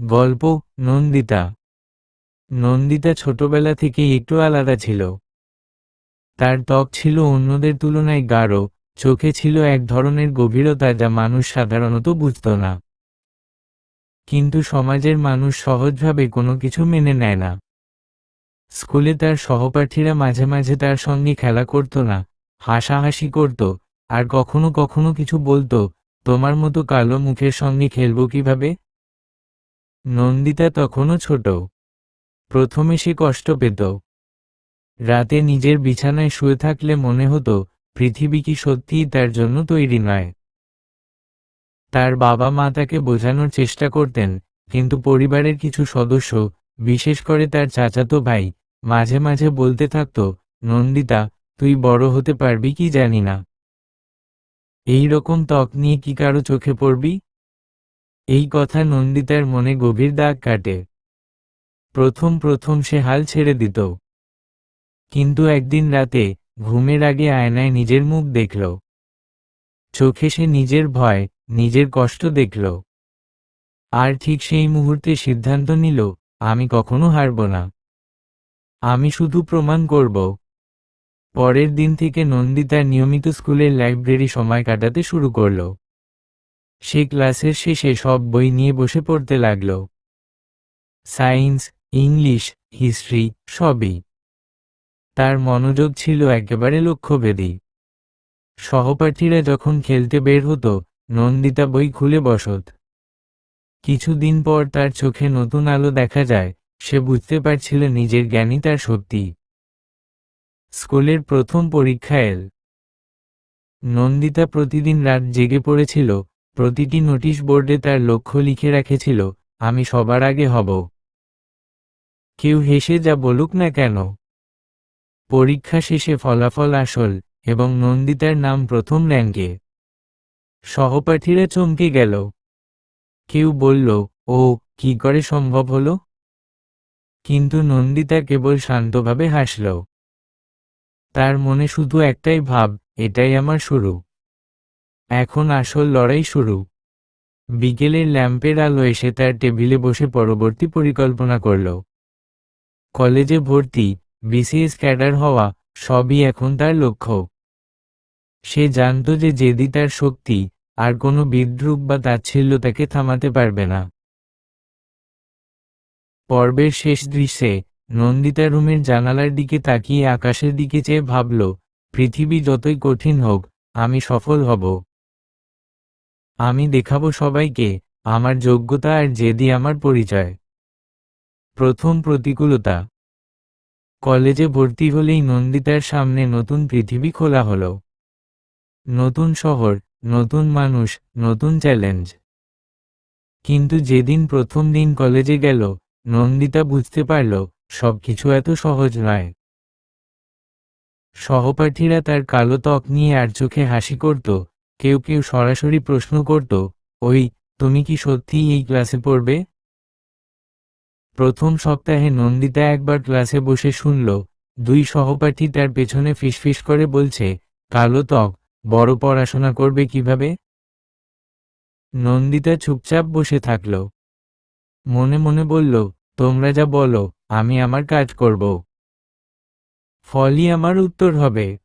গল্প, নন্দিতা। নন্দিতা ছোটবেলা থেকেই একটু আলাদা ছিল। তার ত্বক ছিল অন্যদের তুলনায় গাঢ়, চোখে ছিল এক ধরনের গভীরতা যা মানুষ সাধারণত বুঝত না। কিন্তু সমাজের মানুষ সহজভাবে কোনো কিছু মেনে নেয় না। স্কুলে তার সহপাঠীরা মাঝে মাঝে তার সঙ্গে খেলা করত না, হাসাহাসি করত, আর কখনো কখনো কিছু বলতো, তোমার মতো কালো মুখের সঙ্গে খেলব কীভাবে? নন্দিতা তখনও ছোট। প্রথমে সে কষ্ট পেত। রাতে নিজের বিছানায় শুয়ে থাকলে মনে হতো, পৃথিবী কি সত্যিই তার জন্য তৈরি নয়। তার বাবা মা তাকে বোঝানোর চেষ্টা করতেন, কিন্তু পরিবারের কিছু সদস্য, বিশেষ করে তার চাচাতো ভাই, মাঝে মাঝে বলতে থাকত, নন্দিতা, তুই বড় হতে পারবি কি জানি না। এই রকম ত্বক নিয়ে কি কারও চোখে পড়বি? এই কথা নন্দিতার মনে গভীর দাগ কাটে। প্রথম প্রথম সে হাল ছেড়ে দিত। কিন্তু একদিন রাতে ঘুমের আগে আয়নায় নিজের মুখ দেখল। চোখে সে নিজের ভয়, নিজের কষ্ট দেখল। আর ঠিক সেই মুহূর্তে সিদ্ধান্ত নিল, আমি কখনো হারব না। আমি শুধু প্রমাণ করব। পরের দিন থেকে নন্দিতা নিয়মিত স্কুলের লাইব্রেরি সময় কাটাতে শুরু করল। সে ক্লাসের শেষে সব বই নিয়ে বসে পড়তে লাগল। সায়েন্স, ইংলিশ, হিস্ট্রি সবই। তার মনোযোগ ছিল একেবারে লক্ষ্যভেদী। সহপাঠীরা যখন খেলতে বের হতো, নন্দিতা বই খুলে বসত। কিছুদিন পর তার চোখে নতুন আলো দেখা যায়, সে বুঝতে পারছিল নিজের জ্ঞানই তার শক্তি। স্কুলের প্রথম পরীক্ষা এল। নন্দিতা প্রতিদিন রাত জেগে পড়েছিল প্রতিটি নোটিশ বোর্ডে তার লক্ষ্য লিখে রেখেছিল, আমি সবার আগে হব। কেউ হেসে যা বলুক না কেন। পরীক্ষা শেষে ফলাফল আসল এবং নন্দিতার নাম প্রথম র্যাঙ্কে। সহপাঠীরা চমকে গেল। কেউ বলল, ও, কি করে সম্ভব হলো? কিন্তু নন্দিতা কেবল শান্তভাবে হাসল। তার মনে শুধু একটাই ভাব, এটাই আমার শুরু। এখন আসল লড়াই শুরু। বিকেলের ল্যাম্পের আলো এসে তার টেবিলে বসে পরবর্তী পরিকল্পনা করল। কলেজে ভর্তি, বিসিএস ক্যাডার হওয়া, সবই এখন তার লক্ষ্য। সে জানত যে জেদি তার শক্তি, আর কোনো বিদ্রুপ বা তাচ্ছিল্য তাকে থামাতে পারবে না। পর্বের শেষ দৃশ্যে, নন্দিতা রুমের জানালার দিকে তাকিয়ে আকাশের দিকে চেয়ে ভাবল, পৃথিবী যতই কঠিন হোক, আমি সফল হব। আমি দেখাবো সবাইকে আমার যোগ্যতা আর জেদি আমার পরিচয়। প্রথম প্রতিকূলতা। কলেজে ভর্তি হলেই নন্দিতার সামনে নতুন পৃথিবী খোলা হলো। নতুন শহর, নতুন মানুষ, নতুন চ্যালেঞ্জ। কিন্তু যেদিন প্রথম দিন কলেজে গেল, নন্দিতা বুঝতে পারল, সবকিছু এত সহজ নয়। সহপাঠীরা তার কালো ত্বক নিয়ে আর চোখে হাসি করত কেউ কেউ সরাসরি প্রশ্ন করত, ওই, তুমি কি সত্যিই এই ক্লাসে পড়বে? প্রথম সপ্তাহে নন্দিতা একবার ক্লাসে বসে শুনল, দুই সহপাঠী তার পেছনে ফিসফিস করে বলছে, কালো ত্বক, বড় পড়াশোনা করবে কীভাবে? নন্দিতা চুপচাপ বসে থাকল। মনে মনে বলল, তোমরা যা বলো, আমি আমার কাজ করব। ফলই আমার উত্তর হবে।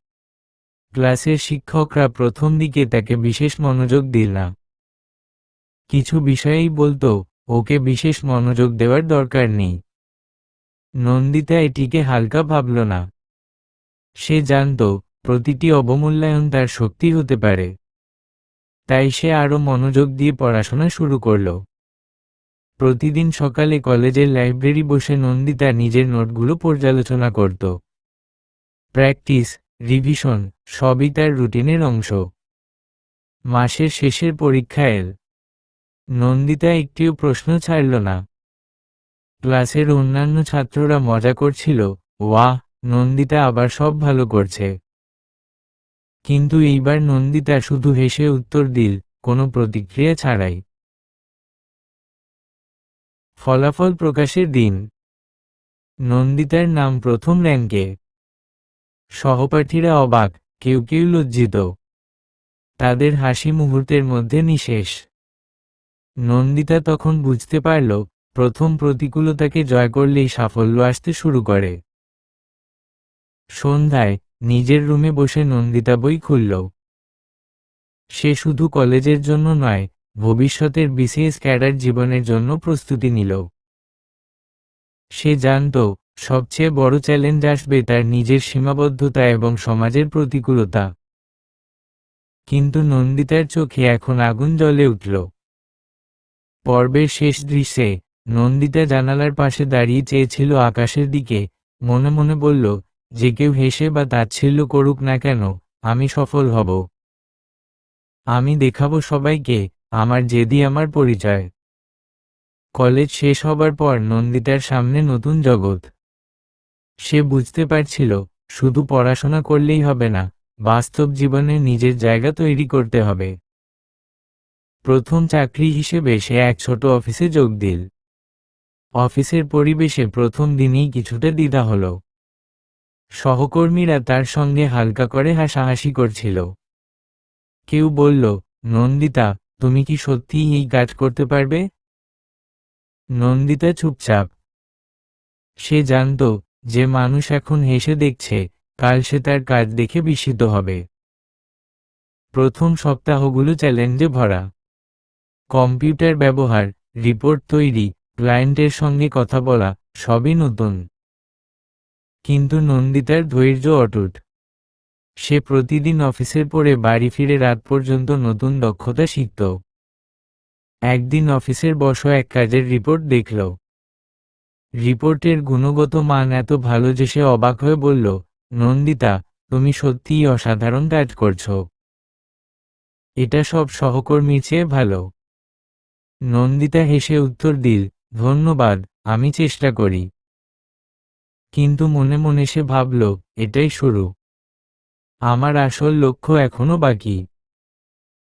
ক্লাসের শিক্ষকরা প্রথম দিকে তাকে বিশেষ মনোযোগ দিল না। কিছু বিষয়েই বলতো, ওকে বিশেষ মনোযোগ দেওয়ার দরকার নেই। নন্দিতা এটিকে হালকা ভাবল না। সে জানত, প্রতিটি অবমূল্যায়ন তার শক্তি হতে পারে। তাই সে আরও মনোযোগ দিয়ে পড়াশোনা শুরু করল। প্রতিদিন সকালে কলেজের লাইব্রেরি বসে নন্দিতা নিজের নোটগুলো পর্যালোচনা করত। প্র্যাকটিস রিভিশন সবই তার রুটিনের অংশ। মাসের শেষের পরীক্ষা এল নন্দিতা একটিও প্রশ্ন ছাড়ল না। ক্লাসের অন্যান্য ছাত্ররা মজা করছিল, ওয়াহ, নন্দিতা আবার সব ভালো করছে। কিন্তু এইবার নন্দিতা শুধু হেসে উত্তর দিল, কোনো প্রতিক্রিয়া ছাড়াই। ফলাফল প্রকাশের দিন। নন্দিতার নাম প্রথম র্যাঙ্কে সহপাঠীরা অবাক, কেউ কেউ লজ্জিত। তাদের হাসি মুহূর্তের মধ্যে নিশেষ। নন্দিতা তখন বুঝতে পারল, প্রথম প্রতিকূলতাকে জয় করলেই সাফল্য আসতে শুরু করে। সন্ধ্যায় নিজের রুমে বসে নন্দিতা বই খুলল। সে শুধু কলেজের জন্য নয়, ভবিষ্যতের বিসিএস ক্যাডার জীবনের জন্য প্রস্তুতি নিল। সে জানত সবচেয়ে বড় চ্যালেঞ্জ আসবে তার নিজের সীমাবদ্ধতা এবং সমাজের প্রতিকূলতা। কিন্তু নন্দিতার চোখে এখন আগুন জ্বলে উঠল। পর্বের শেষ দৃশ্যে নন্দিতা জানালার পাশে দাঁড়িয়ে চেয়েছিল আকাশের দিকে, মনে মনে বলল, যে কেউ হেসে বা তাচ্ছিল্য করুক না কেন, আমি সফল হব। আমি দেখাবো সবাইকে আমার জেদি, আমার পরিচয়। কলেজ শেষ হবার পর নন্দিতার সামনে নতুন জগৎ। সে বুঝতে পারছিল, শুধু পড়াশোনা করলেই হবে না, বাস্তব জীবনে নিজের জায়গা তৈরি করতে হবে। প্রথম চাকরি হিসেবে সে এক ছোট অফিসে যোগ দিল। অফিসের পরিবেশে প্রথম দিনেই কিছুটা দ্বিধা হল। সহকর্মীরা তার সঙ্গে হালকা করে হাসাহাসি করছিল। কেউ বলল, নন্দিতা, তুমি কি সত্যিই এই কাজ করতে পারবে? নন্দিতা চুপচাপ। সে জানত যে মানুষ এখন হেসে দেখছে, কাল সে তার কাজ দেখে বিস্মিত হবে। প্রথম সপ্তাহগুলো চ্যালেঞ্জে ভরা। কম্পিউটার ব্যবহার, রিপোর্ট তৈরি, ক্লায়েন্টের সঙ্গে কথা বলা, সবই নতুন। কিন্তু নন্দিতার ধৈর্য অটুট। সে প্রতিদিন অফিসের পরে বাড়ি ফিরে রাত পর্যন্ত নতুন দক্ষতা শিখত। একদিন অফিসের বস এক কাজের রিপোর্ট দেখল। রিপোর্টের গুণগত মান এত ভালো যে সে অবাক হয়ে বলল, নন্দিতা, তুমি সত্যিই অসাধারণ কাজ করছ। এটা সব সহকর্মীর চেয়ে ভালো। নন্দিতা হেসে উত্তর দিল, ধন্যবাদ, আমি চেষ্টা করি। কিন্তু মনে মনে সে ভাবল, এটাই শুরু। আমার আসল লক্ষ্য এখনও বাকি।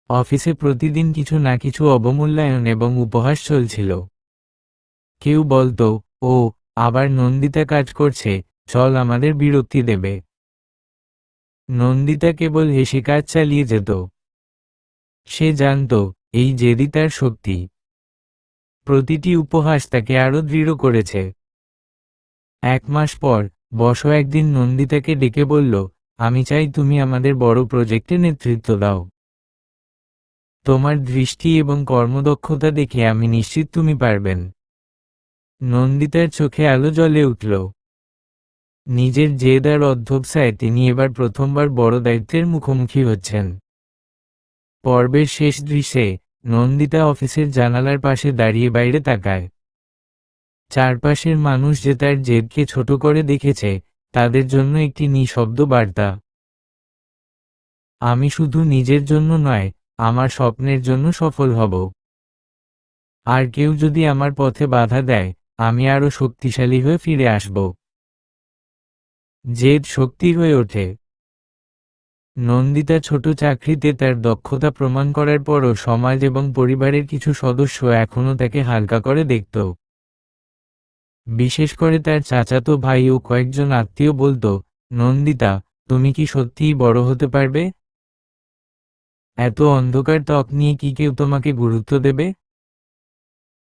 অফিসে প্রতিদিন কিছু না কিছু অবমূল্যায়ন এবং উপহাস চলছিল। কেউ বলতো ও, আবার নন্দিতা কাজ করছে, চল আমাদের বিরক্তি দেবে। নন্দিতা কেবল হেসে কাজ চালিয়ে যেত। সে জানত, এই জেদি তার শক্তি। প্রতিটি উপহাস তাকে আরও দৃঢ় করেছে। এক মাস পর, বস একদিন নন্দিতাকে ডেকে বলল, আমি চাই তুমি আমাদের বড় প্রজেক্টে নেতৃত্ব দাও। তোমার দৃষ্টি এবং কর্মদক্ষতা দেখে আমি নিশ্চিত তুমি পারবেন। নন্দিতার চোখে আলো জ্বলে উঠল। নিজের জেদার অধ্যবসায় তিনি এবার প্রথমবার বড় দায়িত্বের মুখোমুখি হচ্ছেন। পর্বের শেষ দৃশ্যে নন্দিতা অফিসের জানালার পাশে দাঁড়িয়ে বাইরে তাকায়। চারপাশের মানুষ যে তার জেদকে ছোট করে দেখেছে, তাদের জন্য একটি নিঃশব্দ বার্তা। আমি শুধু নিজের জন্য নয়, আমার স্বপ্নের জন্য সফল হব। আর কেউ যদি আমার পথে বাধা দেয় আমি আরও শক্তিশালী হয়ে ফিরে আসব। জেদ শক্তি হয়ে ওঠে। নন্দিতা ছোট চাকরিতে তার দক্ষতা প্রমাণ করার পরও সমাজ এবং পরিবারের কিছু সদস্য এখনও তাকে হালকা করে দেখত। বিশেষ করে তার চাচাতো ভাই ও কয়েকজন আত্মীয় বলতো, নন্দিতা, তুমি কি সত্যিই বড় হতে পারবে? এত অন্ধকার ত্বক নিয়ে কি কেউ তোমাকে গুরুত্ব দেবে?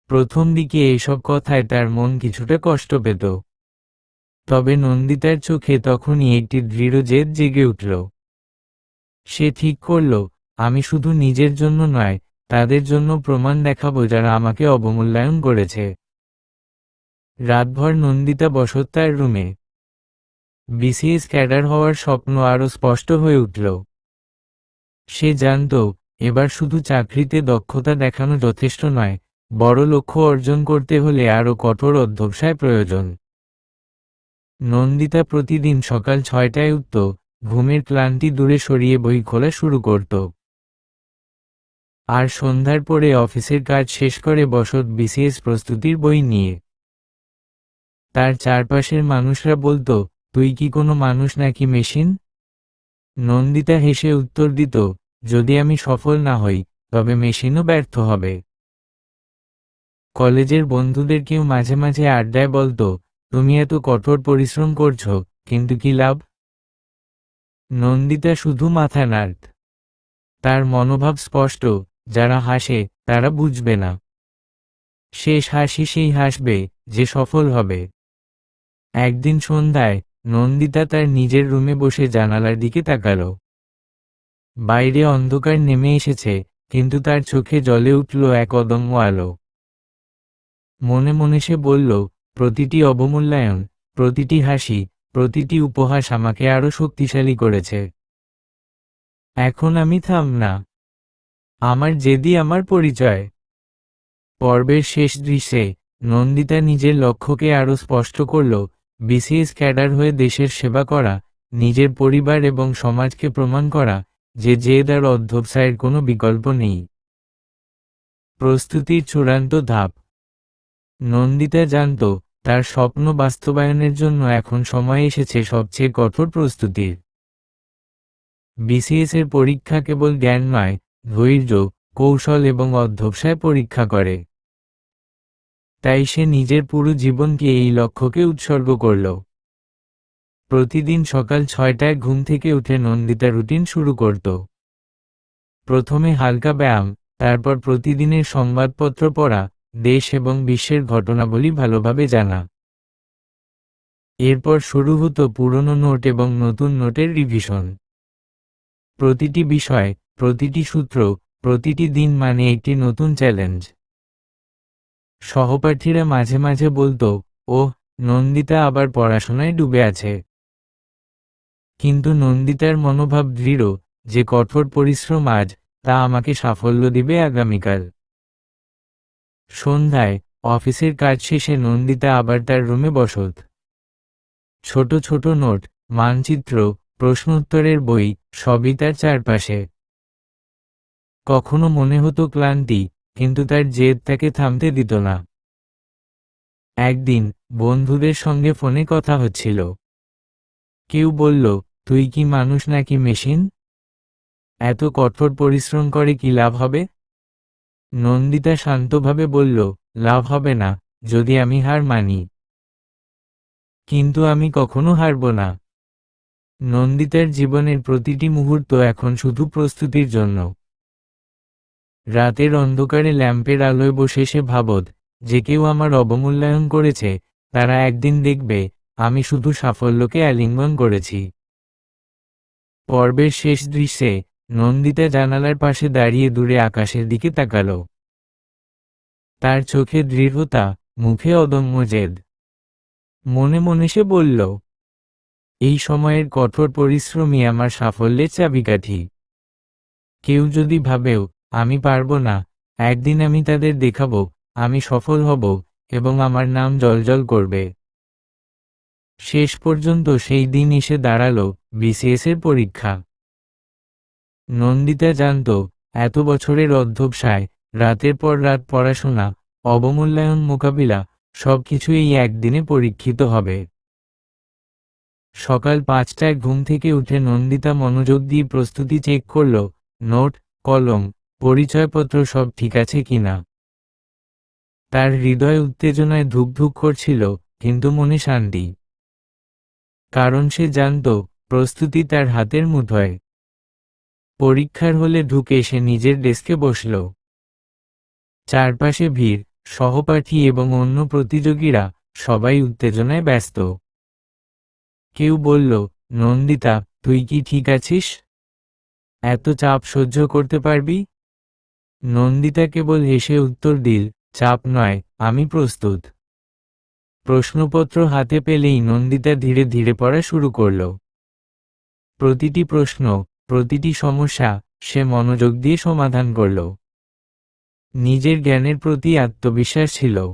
প্রথম দিকে এসব কথায় তার মন কিছুটা কষ্ট পেত। তবে নন্দিতার চোখে তখনই একটি দৃঢ় জেদ জেগে উঠল। সে ঠিক করল, আমি শুধু নিজের জন্য নয়, তাদের জন্য প্রমাণ দেখাবো যারা আমাকে অবমূল্যায়ন করেছে। রাতভর নন্দিতা বসত তার রুমে। বিসিএস ক্যাডার হওয়ার স্বপ্ন আরও স্পষ্ট হয়ে উঠল। সে জানত, এবার শুধু চাকরিতে দক্ষতা দেখানো যথেষ্ট নয় বড় লক্ষ্য অর্জন করতে হলে আরও কঠোর অধ্যবসায় প্রয়োজন। নন্দিতা প্রতিদিন সকাল ছয়টায় উঠত, ঘুমের ক্লান্তি দূরে সরিয়ে বই খোলা শুরু করত। আর সন্ধ্যার পরে অফিসের কাজ শেষ করে বসত বিসিএস প্রস্তুতির বই নিয়ে। তার চারপাশের মানুষরা বলতো, তুই কি কোনো মানুষ নাকি মেশিন? নন্দিতা হেসে উত্তর দিত, যদি আমি সফল না হই, তবে মেশিনও ব্যর্থ হবে। কলেজের বন্ধুদের কেউ মাঝে মাঝে আড্ডায় বলতো, তুমি এত কঠোর পরিশ্রম করছ, কিন্তু কি লাভ? নন্দিতা শুধু মাথা নাড়ত। তার মনোভাব স্পষ্ট, যারা হাসে, তারা বুঝবে না। শেষ হাসি সেই হাসবে, যে সফল হবে। একদিন সন্ধ্যায়, নন্দিতা তার নিজের রুমে বসে জানালার দিকে তাকাল। বাইরে অন্ধকার নেমে এসেছে, কিন্তু তার চোখে জ্বলে উঠল এক অদম্য আলো। মনে মনে সে বলল, প্রতিটি অবমূল্যায়ন, প্রতিটি হাসি, প্রতিটি উপহাস আমাকে আরও শক্তিশালী করেছে। এখন আমি থাম না। আমার জেদি আমার পরিচয়। পর্বের শেষ দৃশ্যে নন্দিতা নিজের লক্ষ্যকে আরও স্পষ্ট করল বিসিএস ক্যাডার হয়ে দেশের সেবা করা, নিজের পরিবার এবং সমাজকে প্রমাণ করা, যে জেদ আর অধ্যবসায়ের কোনো বিকল্প নেই। প্রস্তুতির চূড়ান্ত ধাপ নন্দিতা জানত, তার স্বপ্ন বাস্তবায়নের জন্য এখন সময় এসেছে সবচেয়ে কঠোর প্রস্তুতির। বিসিএস এর পরীক্ষা কেবল জ্ঞান নয়, ধৈর্য, কৌশল এবং অধ্যবসায় পরীক্ষা করে। তাই সে নিজের পুরো জীবনকে এই লক্ষ্যকে উৎসর্গ করল। প্রতিদিন সকাল ছয়টায় ঘুম থেকে উঠে নন্দিতা রুটিন শুরু করত। প্রথমে হালকা ব্যায়াম, তারপর প্রতিদিনের সংবাদপত্র পড়া দেশ এবং বিশ্বের ঘটনাবলী ভালোভাবে জানা। এরপর শুরু হতো পুরনো নোট এবং নতুন নোটের রিভিশন প্রতিটি বিষয়, প্রতিটি সূত্র, প্রতিটি দিন মানে একটি নতুন চ্যালেঞ্জ সহপাঠীরা মাঝে মাঝে বলতো ও নন্দিতা আবার পড়াশোনায় ডুবে আছে। কিন্তু নন্দিতার মনোভাব দৃঢ়, যে কঠোর পরিশ্রম আজ, তা আমাকে সাফল্য দিবে আগামীকাল। সন্ধ্যায় অফিসের কাজ শেষে নন্দিতা আবার তার রুমে বসত। ছোট ছোট নোট, মানচিত্র, প্রশ্নোত্তরের বই, সবই তার চারপাশে। কখনো মনে হতো ক্লান্তি, কিন্তু তার জেদ তাকে থামতে দিত না। একদিন বন্ধুদের সঙ্গে ফোনে কথা হচ্ছিল। কেউ বলল, তুই কি মানুষ নাকি মেশিন? এত কঠোর পরিশ্রম করে কি লাভ হবে? নন্দিতা শান্তভাবে বলল, লাভ হবে না, যদি আমি হার মানি। কিন্তু আমি কখনো হারব না। নন্দিতার জীবনের প্রতিটি মুহূর্ত এখন শুধু প্রস্তুতির জন্য। রাতের অন্ধকারে ল্যাম্পের আলোয় বসে সে ভাবত, যে কেউ আমার অবমূল্যায়ন করেছে, তারা একদিন দেখবে, আমি শুধু সাফল্যকে আলিঙ্গন করেছি। পর্বের শেষ দৃশ্যে নন্দিতা জানালার পাশে দাঁড়িয়ে দূরে আকাশের দিকে তাকাল। তার চোখে দৃঢ়তা, মুখে অদম্য জেদ। মনে মনে সে বলল, এই সময়ের কঠোর পরিশ্রমই আমার সাফল্যের চাবিকাঠি। কেউ যদি ভাবেও, আমি পারব না, একদিন আমি তাদের দেখাব, আমি সফল হব, এবং আমার নাম জলজল করবে। শেষ পর্যন্ত সেই দিন এসে দাঁড়াল বিসিএস এর পরীক্ষা। নন্দিতা জানত, এত বছরের অধ্যবসায়, রাতের পর রাত পড়াশোনা, অবমূল্যায়ন মোকাবিলা সবকিছু এই একদিনে পরীক্ষিত হবে। সকাল পাঁচটায় ঘুম থেকে উঠে নন্দিতা মনোযোগ দিয়ে প্রস্তুতি চেক করল, নোট, কলম, পরিচয়পত্র সব ঠিক আছে কিনা তার হৃদয় উত্তেজনায় ধুকধুক করছিল, কিন্তু মনে শান্তি। কারণ সে জানত, প্রস্তুতি তার হাতের মুঠোয়। পরীক্ষার হলে ঢুকে সে নিজের ডেস্কে বসল। চারপাশে ভিড়, সহপাঠী এবং অন্য প্রতিযোগীরা সবাই উত্তেজনায় ব্যস্ত। কেউ বলল, নন্দিতা, তুই কি ঠিক আছিস? এত চাপ সহ্য করতে পারবি? নন্দিতা কেবল হেসে উত্তর দিল, চাপ নয়, আমি প্রস্তুত। প্রশ্নপত্র হাতে পেলেই নন্দিতা ধীরে ধীরে পড়া শুরু করল। প্রতিটি প্রশ্ন প্রতিটি সমস্যা সে মনোযোগ দিয়ে সমাধান করল। নিজের জ্ঞানের প্রতি আত্মবিশ্বাস ছিল।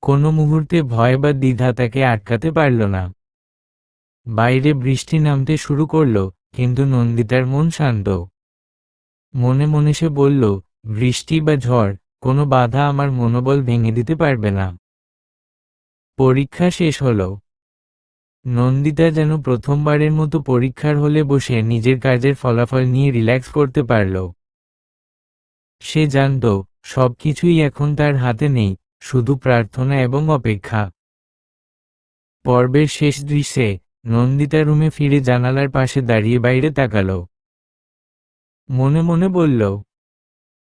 কোনো মুহূর্তে ভয় বা দ্বিধা তাকে আটকাতে পারল না। বাইরে বৃষ্টি নামতে শুরু করল, কিন্তু নন্দিতার মন শান্ত। মনে মনে সে বলল, বৃষ্টি বা ঝড়, কোনো বাধা আমার মনোবল ভেঙে দিতে পারবে না। পরীক্ষা শেষ হল। নন্দিতা যেন প্রথমবারের মতো পরীক্ষার হলে বসে নিজের কাজের ফলাফল নিয়ে রিল্যাক্স করতে পারল। সে জানত, সবকিছুই এখন তার হাতে নেই, শুধু প্রার্থনা এবং অপেক্ষা। পর্বের শেষ দৃশ্যে নন্দিতা রুমে ফিরে জানালার পাশে দাঁড়িয়ে বাইরে তাকাল। মনে মনে বলল,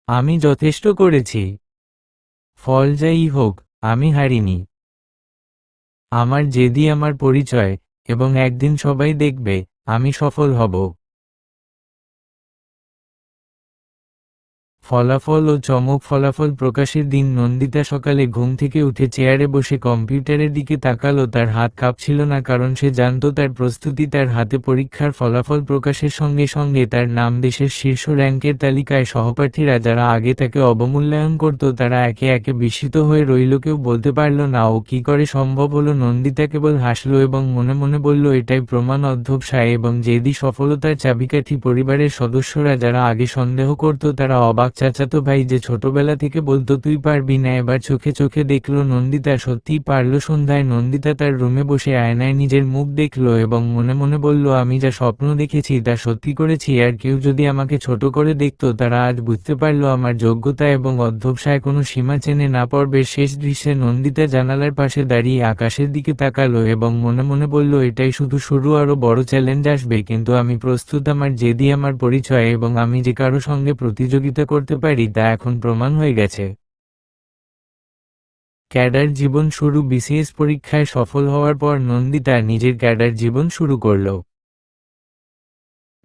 আমি যথেষ্ট করেছি। ফল যাই হোক, আমি হারিনি। আমার যেদি আমার পরিচয় এবং একদিন সবাই দেখবে আমি সফল হব। ফলাফল ও চমক ফলাফল প্রকাশের দিন নন্দিতা সকালে ঘুম থেকে উঠে চেয়ারে বসে কম্পিউটারের দিকে তাকালো, তার হাত কাঁপছিল না কারণ সে জানত তার প্রস্তুতি তার হাতে পরীক্ষার ফলাফল প্রকাশের সঙ্গে সঙ্গে তার নাম দেশের শীর্ষ র্যাঙ্কের তালিকায় সহপাঠীরা যারা আগে তাকে অবমূল্যায়ন করত, তারা একে একে বিস্মিত হয়ে রইল, কেউ বলতে পারল না, ও কি করে সম্ভব হলো, নন্দিতা কেবল হাসলো এবং মনে মনে বলল, এটাই প্রমাণ অধ্যবসায় এবং যেদি সফলতার চাবিকাঠি পরিবারের সদস্যরা যারা আগে সন্দেহ করত, তারা অবাক চাচাতো ভাই যে ছোটবেলা থেকে বলতো, তুই পারবি না। এবার চোখে চোখে দেখল নন্দিতা সত্যিই পারল সন্ধ্যায়। নন্দিতা তার রুমে বসে আয়নায় নিজের মুখ দেখল এবং মনে মনে বলল, আমি যা স্বপ্ন দেখেছি তা সত্যি করেছি, আর কেউ যদি আমাকে ছোট করে দেখতো, তারা আজ বুঝতে পারল আমার যোগ্যতা এবং অধ্যবসায় কোনো সীমা চেনে না। পর্বের শেষ দৃশ্যে নন্দিতা জানালার পাশে দাঁড়িয়ে আকাশের দিকে তাকালো এবং মনে মনে বলল, এটাই শুধু শুরু, আরও বড় চ্যালেঞ্জ আসবে। কিন্তু আমি প্রস্তুত আমার জেদি, আমার পরিচয় এবং আমি যে কারও সঙ্গে প্রতিযোগিতা করতে পারি, তা এখন প্রমাণ হয়ে গেছে। ক্যাডার জীবন শুরু, বিসিএস পরীক্ষায় সফল হওয়ার পর নন্দিতা নিজের ক্যাডার জীবন শুরু করল।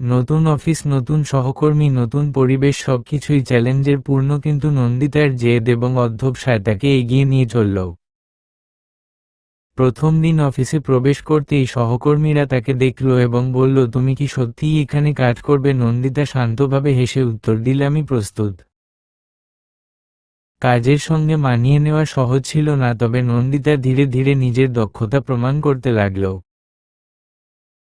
নতুন অফিস, নতুন সহকর্মী, নতুন পরিবেশ, সবকিছুই চ্যালেঞ্জের পূর্ণ, কিন্তু নন্দিতার জেদ এবং অধ্যবসায় তাকে এগিয়ে নিয়ে চলল। প্রথম দিন অফিসে প্রবেশ করতেই সহকর্মীরা তাকে দেখল এবং বলল, তুমি কি সত্যিই এখানে কাজ করবে? নন্দিতা শান্তভাবে হেসে উত্তর দিলে, আমি প্রস্তুত। কাজের সঙ্গে মানিয়ে নেওয়া সহজ ছিল না, তবে নন্দিতা ধীরে ধীরে নিজের দক্ষতা প্রমাণ করতে লাগল।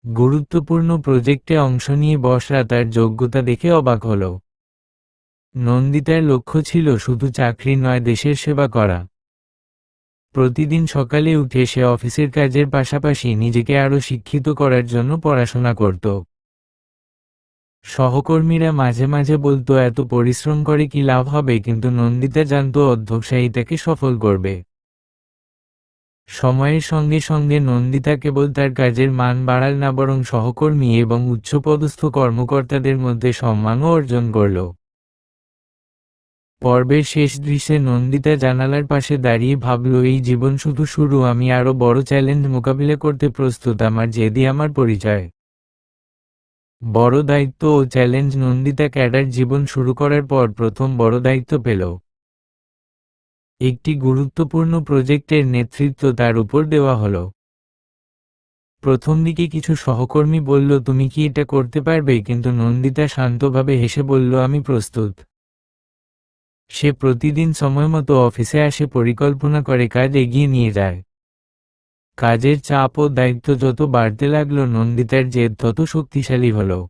গুরুত্বপূর্ণ প্রজেক্টে অংশ নিয়ে বসরা তার যোগ্যতা দেখে অবাক হল। নন্দিতার লক্ষ্য ছিল শুধু চাকরি নয়, দেশের সেবা করা। প্রতিদিন সকালে উঠে সে অফিসের কাজের পাশাপাশি নিজেকে আরও শিক্ষিত করার জন্য পড়াশোনা করত। সহকর্মীরা মাঝে মাঝে বলতো, এত পরিশ্রম করে কি লাভ হবে? কিন্তু নন্দিতা জানত অধ্যবসায়ী তাকে সফল করবে। সময়ের সঙ্গে সঙ্গে নন্দিতা কেবল তার কাজের মান বাড়াল না, বরং সহকর্মী এবং উচ্চপদস্থ কর্মকর্তাদের মধ্যে সম্মানও অর্জন করল। পর্বের শেষ দৃশ্যে নন্দিতা জানালার পাশে দাঁড়িয়ে ভাবল, এই জীবন শুধু শুরু, আমি আরও বড় চ্যালেঞ্জ মোকাবিলা করতে প্রস্তুত, আমার যেদি আমার পরিচয়। বড় দায়িত্ব ও চ্যালেঞ্জ নন্দিতা ক্যাডার জীবন শুরু করার পর প্রথম বড় দায়িত্ব পেল। একটি গুরুত্বপূর্ণ প্রজেক্টের নেতৃত্ব তার উপর দেওয়া হল। প্রথম দিকে কিছু সহকর্মী বলল, তুমি কি এটা করতে পারবে? কিন্তু নন্দিতা শান্তভাবে হেসে বলল, আমি প্রস্তুত। সে প্রতিদিন সময়মতো অফিসে আসে পরিকল্পনা করে কাজ এগিয়ে নিয়ে যায়। কাজের চাপ ও দায়িত্ব যত বাড়তে লাগল নন্দিতার জেদ তত শক্তিশালী হল।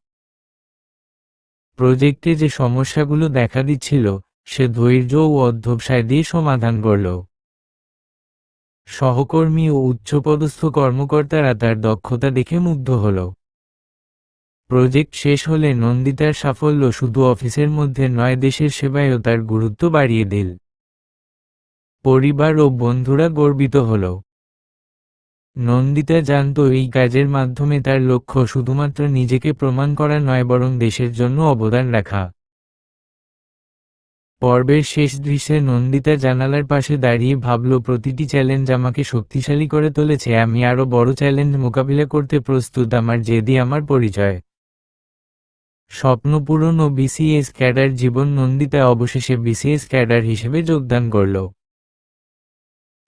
প্রজেক্টে যে সমস্যাগুলো দেখা দিচ্ছিল, সে ধৈর্য ও অধ্যবসায় দিয়ে সমাধান করল। সহকর্মী ও উচ্চপদস্থ কর্মকর্তারা তার দক্ষতা দেখে মুগ্ধ হল। প্রজেক্ট শেষ হলে নন্দিতার সাফল্য শুধু অফিসের মধ্যে নয়, দেশের সেবায়ও তার গুরুত্ব বাড়িয়ে দিল। পরিবার ও বন্ধুরা গর্বিত হল। নন্দিতা জানত এই কাজের মাধ্যমে তার লক্ষ্য শুধুমাত্র নিজেকে প্রমাণ করা নয়, বরং দেশের জন্য অবদান রাখা। পর্বের শেষ দৃশ্যে নন্দিতা জানালার পাশে দাঁড়িয়ে ভাবল, প্রতিটি চ্যালেঞ্জ আমাকে শক্তিশালী করে তুলেছে। আমি আরও বড় চ্যালেঞ্জ মোকাবিলা করতে প্রস্তুত। আমার জেদি, আমার পরিচয়। স্বপ্নপূরণ ও বিসিএস ক্যাডার জীবন নন্দিতা অবশেষে বিসিএস ক্যাডার হিসেবে যোগদান করল।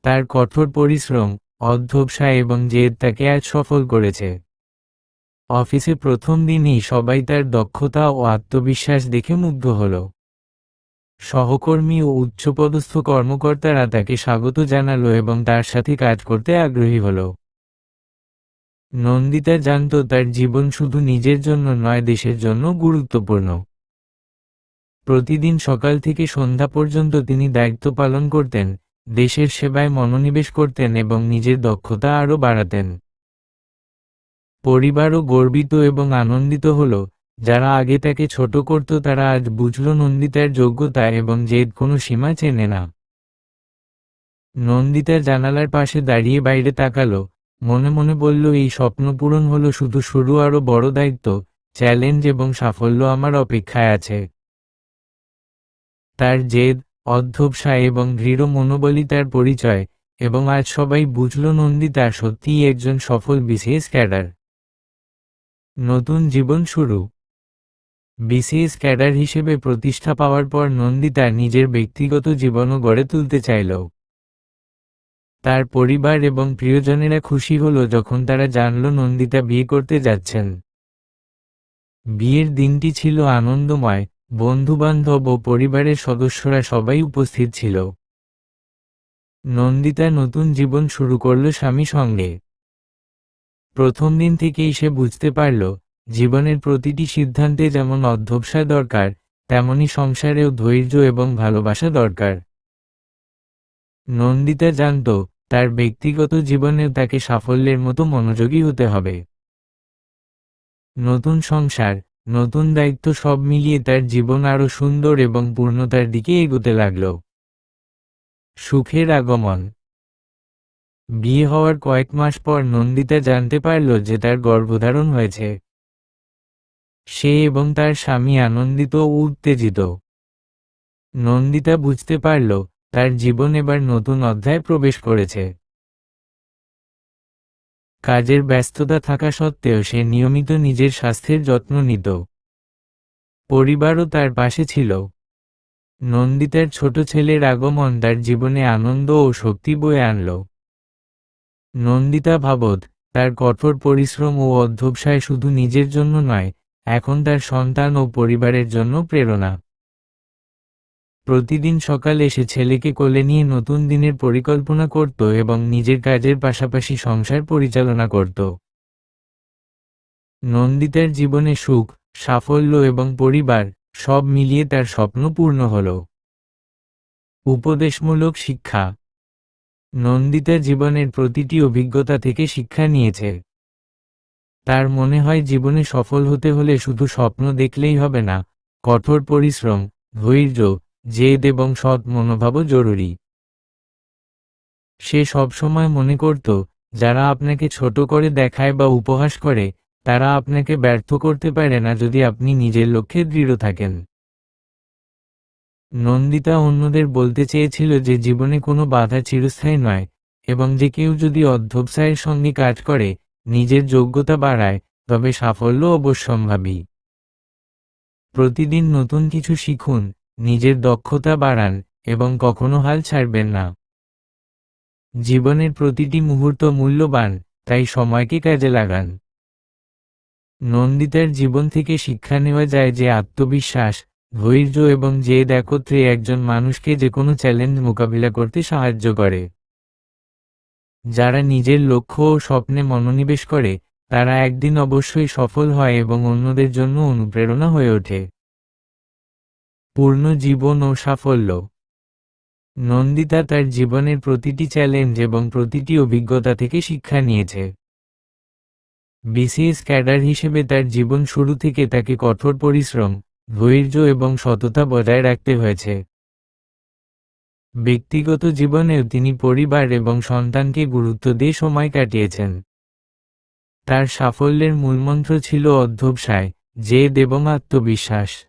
তার কঠোর পরিশ্রম, অধ্যবসায় এবং জেদ তাকে আজ সফল করেছে। অফিসে প্রথম দিনই সবাই তার দক্ষতা ও আত্মবিশ্বাস দেখে মুগ্ধ হল। সহকর্মী ও উচ্চপদস্থ কর্মকর্তারা তাকে স্বাগত জানালো এবং তার সাথে কাজ করতে আগ্রহী হল। নন্দিতা জানত তার জীবন শুধু নিজের জন্য নয়, দেশের জন্য গুরুত্বপূর্ণ। প্রতিদিন সকাল থেকে সন্ধ্যা পর্যন্ত তিনি দায়িত্ব পালন করতেন, দেশের সেবায় মনোনিবেশ করতেন এবং নিজের দক্ষতা আরও বাড়াতেন। পরিবারও গর্বিত এবং আনন্দিত হল, যারা আগে তাকে ছোট করত তারা আজ বুঝল নন্দিতার যোগ্যতা এবং জেদ কোনো সীমা চেনে না। নন্দিতার জানালার পাশে দাঁড়িয়ে বাইরে তাকালো মনে মনে বলল, এই স্বপ্ন পূরণ হলো শুধু শুরু আরও বড় দায়িত্ব, চ্যালেঞ্জ এবং সাফল্য আমার অপেক্ষায় আছে। তার জেদ, অধ্যবসায় এবং দৃঢ় মনোবলই তার পরিচয়, এবং আজ সবাই বুঝল নন্দিতা সত্যিই একজন সফল বিসিএস ক্যাডার। নতুন জীবন শুরু। বিসিএস ক্যাডার হিসেবে প্রতিষ্ঠা পাওয়ার পর নন্দিতা নিজের ব্যক্তিগত জীবনও গড়ে তুলতে চাইল। তার পরিবার এবং প্রিয়জনেরা খুশি হল যখন তারা জানল নন্দিতা বিয়ে করতে যাচ্ছেন। বিয়ের দিনটি ছিল আনন্দময়, বন্ধুবান্ধব ও পরিবারের সদস্যরা সবাই উপস্থিত ছিল। নন্দিতা নতুন জীবন শুরু করল স্বামী সঙ্গে। প্রথম দিন থেকেই সে বুঝতে পারল, জীবনের প্রতিটি সিদ্ধান্তে যেমন অধ্যবসায় দরকার, তেমনি সংসারেও ধৈর্য এবং ভালোবাসা দরকার। নন্দিতা জানত, তার ব্যক্তিগত জীবনে তাকে সাফল্যের মতো মনোযোগী হতে হবে। নতুন সংসার, নতুন দায়িত্ব সব মিলিয়ে তার জীবন আরও সুন্দর এবং পূর্ণতার দিকে এগোতে লাগল। সুখের আগমন। বিয়ে হওয়ার কয়েক মাস পর নন্দিতা জানতে পারল যে তার গর্ভধারণ হয়েছে। সে এবং তার স্বামী আনন্দিত ও উত্তেজিত। নন্দিতা বুঝতে পারল তার জীবন এবার নতুন অধ্যায় প্রবেশ করেছে। কাজের ব্যস্ততা থাকা সত্ত্বেও সে নিয়মিত নিজের স্বাস্থ্যের যত্ন নিত। পরিবারও তার পাশে ছিল। নন্দিতার ছোট ছেলের আগমন তার জীবনে আনন্দ ও শক্তি বয়ে আনল। নন্দিতা ভাবত, তার কঠোর পরিশ্রম ও অধ্যবসায় শুধু নিজের জন্য নয়, এখন তার সন্তান ও পরিবারের জন্য প্রেরণা। প্রতিদিন সকালে সে ছেলেকে কোলে নিয়ে নতুন দিনের পরিকল্পনা করত এবং নিজের কাজের পাশাপাশি সংসার পরিচালনা করত। নন্দিতার জীবনে সুখ, সাফল্য এবং পরিবার সব মিলিয়ে তার স্বপ্ন পূর্ণ হল। উপদেশমূলক শিক্ষা। নন্দিতা জীবনের প্রতিটি অভিজ্ঞতা থেকে শিক্ষা নিয়েছে। তার মনে হয় জীবনে সফল হতে হলে শুধু স্বপ্ন দেখলেই হবে না, কঠোর পরিশ্রম, ধৈর্য জেদ এবং সৎ মনোভাবও জরুরি। সে সবসময় মনে করত, যারা আপনাকে ছোট করে দেখায় বা উপহাস করে, তারা আপনাকে ব্যর্থ করতে পারে না যদি আপনি নিজের লক্ষ্যে দৃঢ় থাকেন। নন্দিতা অন্যদের বলতে চেয়েছিল যে জীবনে কোনো বাধা চিরস্থায়ী নয়, এবং যে কেউ যদি অধ্যবসায়ের সঙ্গে কাজ করে, নিজের যোগ্যতা বাড়ায়, তবে সাফল্য অবশ্যম্ভাবী। প্রতিদিন নতুন কিছু শিখুন নিজের দক্ষতা বাড়ান এবং কখনো হাল ছাড়বেন না। জীবনের প্রতিটি মুহূর্ত মূল্যবান, তাই সময়কে কাজে লাগান। নন্দিতার জীবন থেকে শিক্ষা নেওয়া যায় যে আত্মবিশ্বাস, ধৈর্য এবং জেদ একত্রে একজন মানুষকে যে কোনো চ্যালেঞ্জ মোকাবিলা করতে সাহায্য করে। যারা নিজের লক্ষ্য ও স্বপ্নে মনোনিবেশ করে, তারা একদিন অবশ্যই সফল হয় এবং অন্যদের জন্য অনুপ্রেরণা হয়ে ওঠে। পূর্ণ জীবন ও সাফল্য। নন্দিতা তার জীবনের প্রতিটি চ্যালেঞ্জ এবং প্রতিটি অভিজ্ঞতা থেকে শিক্ষা নিয়েছে। বিসিএস ক্যাডার হিসেবে তার জীবন শুরু থেকে তাকে কঠোর পরিশ্রম, ধৈর্য এবং সততা বজায় রাখতে হয়েছে। ব্যক্তিগত জীবনেও তিনি পরিবার এবং সন্তানকে গুরুত্ব দিয়ে সময় কাটিয়েছেন। তার সাফল্যের মূলমন্ত্র ছিল অধ্যবসায়, জেদ এবং আত্মবিশ্বাস।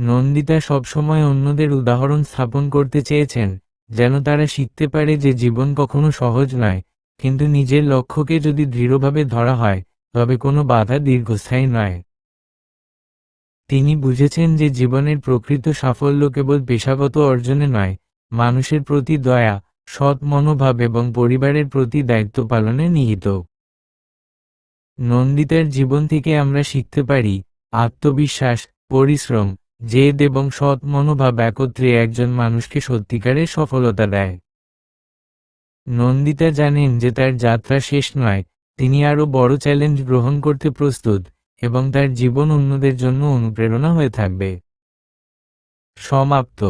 নন্দিতা সবসময় অন্যদের উদাহরণ স্থাপন করতে চেয়েছেন, যেন তারা শিখতে পারে যে জীবন কখনো সহজ নয়, কিন্তু নিজের লক্ষ্যকে যদি দৃঢ়ভাবে ধরা হয়, তবে কোনো বাধা দীর্ঘস্থায়ী নয়। তিনি বুঝেছেন যে জীবনের প্রকৃত সাফল্য কেবল পেশাগত অর্জনে নয়, মানুষের প্রতি দয়া, সৎ মনোভাব এবং পরিবারের প্রতি দায়িত্ব পালনে নিহিত। নন্দিতার জীবন থেকে আমরা শিখতে পারি, আত্মবিশ্বাস, পরিশ্রম জেদ এবং সৎ মনোভাব একত্রে একজন মানুষকে সত্যিকারের সফলতা দেয়। নন্দিতা জানেন যে তার যাত্রা শেষ নয়, তিনি আরও বড় চ্যালেঞ্জ গ্রহণ করতে প্রস্তুত এবং তার জীবন অন্যদের জন্য অনুপ্রেরণা হয়ে থাকবে। সমাপ্ত।